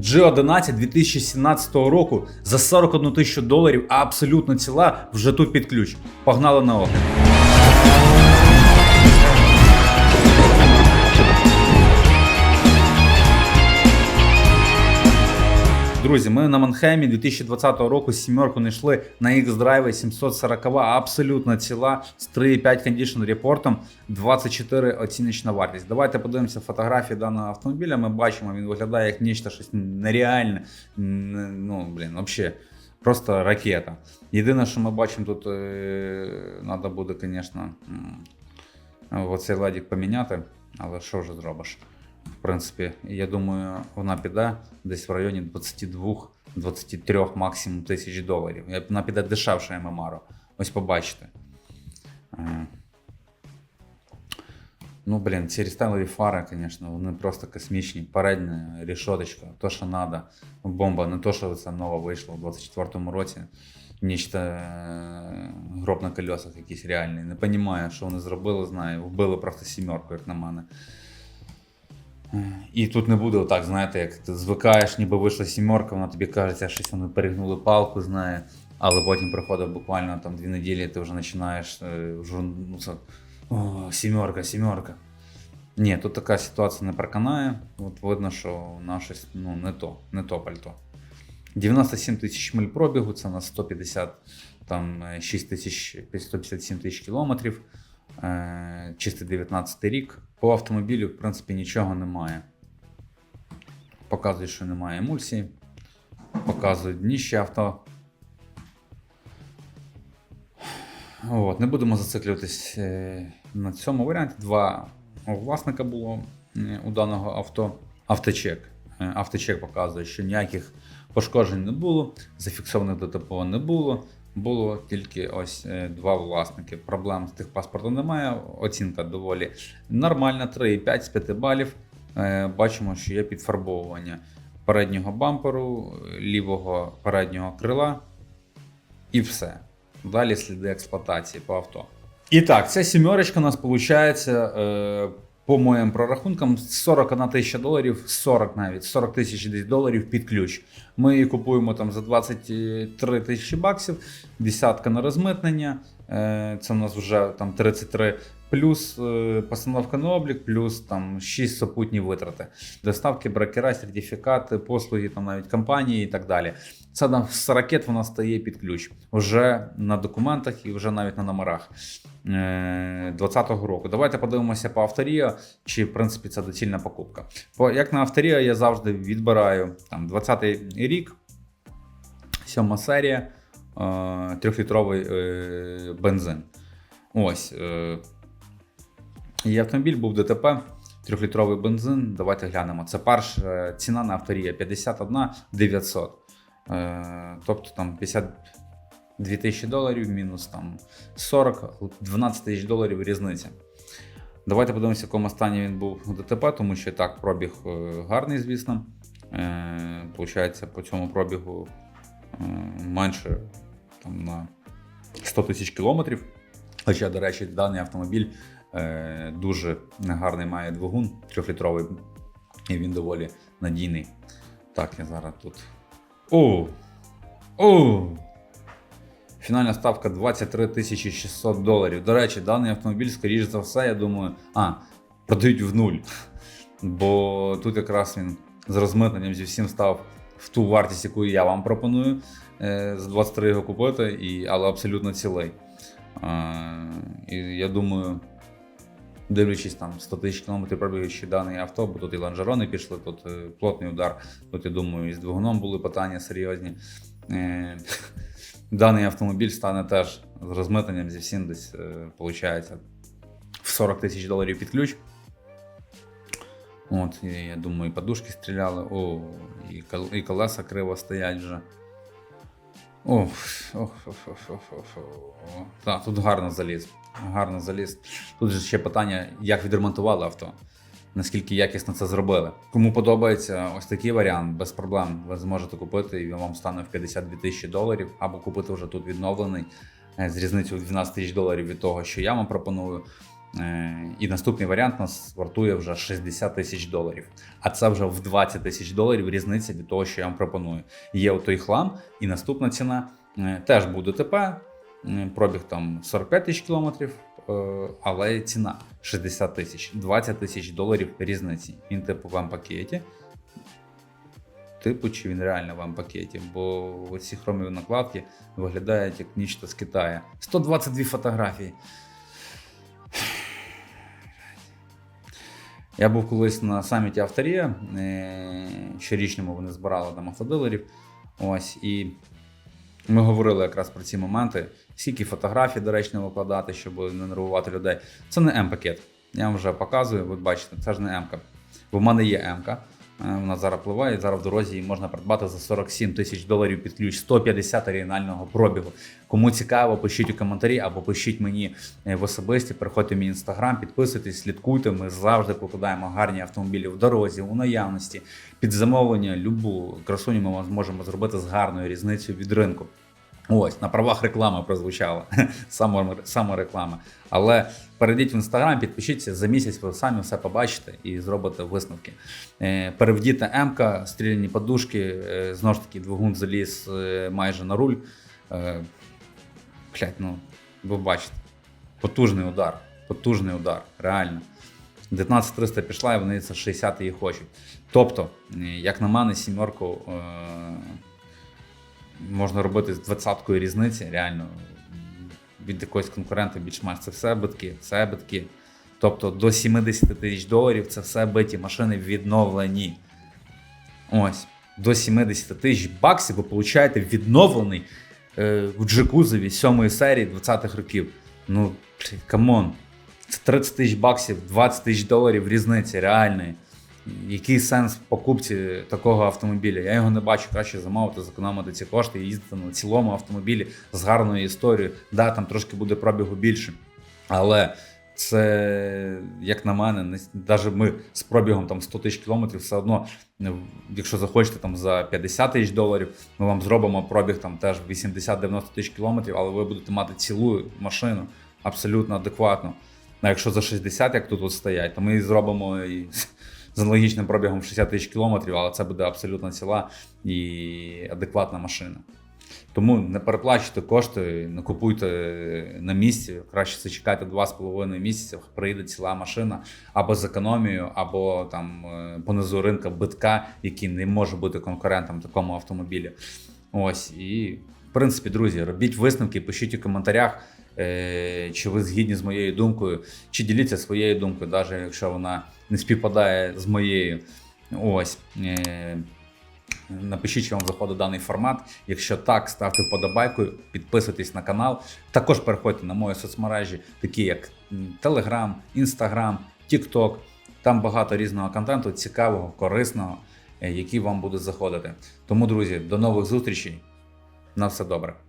G11 2017 року за 41 тисячу доларів, а абсолютно ціла, вже тут під ключ. Погнали на огляд. Друзі, ми на Манхемі 2020 року сімерку не йшли на X-Drive 740 абсолютно ціла з 3,5 condition репортом, 24 оціночна вартість. Давайте подивимося фотографії даного автомобіля. Ми бачимо, він виглядає як нічто щось нереальне. Ну, блін, взагалі, просто ракета. Єдине, що ми бачимо тут, треба буде, звісно, оцей ладік поміняти, але що вже зробиш? В принципі, я думаю, вона піде десь в районі 22-23 максимум тисяч доларів. Вона піде дешевше ММР. Ось побачите. Е. Ну, блін, ці рестайлові фари, звісно, вони просто космічні. Передня рішоточка, то, що треба. Бомба, не то, що це ново вийшло у 24-му році. Нічто е, гроб на колесах якийсь реальний. Не розумію, що вони зробили, знаю. Вбили просто сімерку, як на мене. І тут не буде отак, знаєте, як ти звикаєш, ніби вийшла сімерка, вона тобі кажеться, щось вони перегнули палку, знає. Але потім приходить буквально там дві неділі, ти вже починаєш вже, ну, це, о, сімерка, сімерка. Ні, тут така ситуація не проканає. От видно, що щось ну, не то, не то пальто. 97 тисяч миль пробігу, це на 150, там е, 6 тисяч, 157 тисяч кілометрів. Е, Чистий 19 рік. По автомобілю, в принципі, нічого немає. Показує, що немає емульсії. Показують дніще авто. От, не будемо зациклюватись е, на цьому варіанті. Два власника було е, у даного авто. Авточек. Авточек показує, що ніяких пошкоджень не було, зафіксованих ДТП не було. Було тільки ось е, два власники. Проблем з тих паспорту немає. Оцінка доволі нормальна, 3,5 з 5 балів. Е, Бачимо, що є підфарбовування переднього бамперу, лівого переднього крила і все. Далі сліди експлуатації по авто. І так, ця сімерочка у нас виходить, по моїм прорахункам, 41 тисяча доларів, 40 навіть, 40 тисяч доларів під ключ. Ми її купуємо там за 23 тисячі баксів, десятка на розмитнення. Е, це у нас вже там 33 плюс е, постановка на облік, плюс там 6 супутні витрати. Доставки, бракера, сертифікати, послуги там навіть компанії і так далі. Це там з ракет вона стає під ключ вже на документах і вже навіть на номерах 2020 року. Давайте подивимося по авторія, чи в принципі це доцільна покупка. Бо як на авторія я завжди відбираю там 20-й рік, сьома серія, е, трьохлітровий е, бензин. Ось. Е, і автомобіль був ДТП, трьохлітровий бензин. Давайте глянемо. Це перша ціна на авторія 51 900. Е, тобто там 52 тисячі доларів, мінус там 40, 12 тисяч доларів різниця. Давайте подивимося, в якому стані він був у ДТП, тому що так, пробіг е, гарний, звісно. Е, Получається, по цьому пробігу е, менше там, на 100 тисяч кілометрів. Хоча, до речі, даний автомобіль е, дуже гарний має двигун трьохлітровий, і він доволі надійний. Так, я зараз тут. О! О! Фінальна ставка 23 600 доларів. До речі, даний автомобіль, скоріш за все, я думаю, а, продають в нуль. Бо тут якраз він з розмитненням зі всім став в ту вартість, яку я вам пропоную. Е, з 23 його купити, і, але абсолютно цілий. Е, і я думаю, дивлячись там 100 тисяч кілометрів пробігаючи даний авто, бо тут і лонжерони пішли, тут е, плотний удар. Тут, я думаю, і з двигуном були питання серйозні. Е, Даний автомобіль стане теж з розмитненням зі всім десь, е, виходить, в 40 тисяч доларів під ключ. От, і, я думаю, і подушки стріляли, о, і колеса криво стоять вже. Ох, ох, ох, ох, ох, ох. Так, тут гарно заліз. Гарно заліз. Тут же ще питання, як відремонтували авто, наскільки якісно це зробили. Кому подобається ось такий варіант, без проблем ви зможете купити і він вам стане в 52 тисячі доларів, або купити вже тут відновлений е, з різницею в 12 тисяч доларів від того, що я вам пропоную. Е, І наступний варіант нас вартує вже 60 тисяч доларів. А це вже в 20 тисяч доларів різниця від того, що я вам пропоную. Є отой хлам, і наступна ціна е, теж буде ТП, е, пробіг там 45 тисяч кілометрів, але ціна 60 тисяч, 20 тисяч доларів різниці. Він типу в М-пакеті. Типу, чи він реально в М-пакеті, бо оці хромові накладки виглядають як нічто з Китаю. 122 фотографії. Я був колись на саміті Авторія, е, щорічному вони збирали там автодилерів. Ось, і ми говорили якраз про ці моменти, скільки фотографій доречно викладати, щоб не нервувати людей. Це не М-пакет. Я вам вже показую, ви бачите, це ж не М-ка. Бо в мене є М-ка. Е, Вона зараз пливає, зараз в дорозі її можна придбати за 47 тисяч доларів під ключ, 150 оригінального пробігу. Кому цікаво, пишіть у коментарі або пишіть мені е, в особисті, приходьте в мій інстаграм, підписуйтесь, слідкуйте. Ми завжди покладаємо гарні автомобілі в дорозі, у наявності. Під замовлення, любу красуню ми вам зможемо зробити з гарною різницею від ринку. Ось, на правах реклами прозвучала. Саме, саме реклама. Але перейдіть в інстаграм, підпишіться за місяць, ви самі все побачите і зробите висновки. Е, перевдіти М-ка, стріляні подушки, е, знову ж таки, двигун заліз е, майже на руль. Блядь, ну, ви бачите. Потужний удар. Потужний удар, реально. 19300 пішла, і вони це 60 її хочуть. Тобто, як на мене, сімерку можна робити з 20-кою різниці, реально від якогось конкурента більш-менш це все битки, все битки. Тобто до 70 тисяч доларів це все биті машини відновлені. Ось. До 70 тисяч баксів ви получаєте відновлений е, в джекузові 7 серії 20-х років. Ну, камон. Це 30 тисяч баксів, 20 тисяч доларів різниці реальної. Який сенс в покупці такого автомобіля? Я його не бачу краще замовити, зекономити ці кошти і їздити на цілому автомобілі з гарною історією. Да, там трошки буде пробігу більше. Але це, як на мене, навіть ми з пробігом там 100 тисяч кілометрів, все одно, е, якщо захочете там за 50 тисяч доларів, ми вам зробимо пробіг там теж 80-90 тисяч кілометрів, але ви будете мати цілу машину абсолютно адекватно. А якщо за 60, як тут от стоять, то ми зробимо і з аналогічним пробігом 60 тисяч кілометрів, але це буде абсолютно ціла і адекватна машина. Тому не переплачуйте кошти, не купуйте на місці. Краще зачекайте 2,5 місяця, приїде ціла машина або з економією, або там е, понизу ринка битка, який не може бути конкурентом такому автомобілі. Ось і в принципі, друзі, робіть висновки, пишіть у коментарях, е, чи ви згідні з моєю думкою, чи діліться своєю думкою, навіть якщо вона не співпадає з моєю. Ось. Е, Напишіть, чи вам заходить даний формат. Якщо так, ставте вподобайку, підписуйтесь на канал. Також переходьте на мої соцмережі, такі як Telegram, Instagram, TikTok. Там багато різного контенту, цікавого, корисного, е, який вам буде заходити. Тому, друзі, до нових зустрічей. На все добре.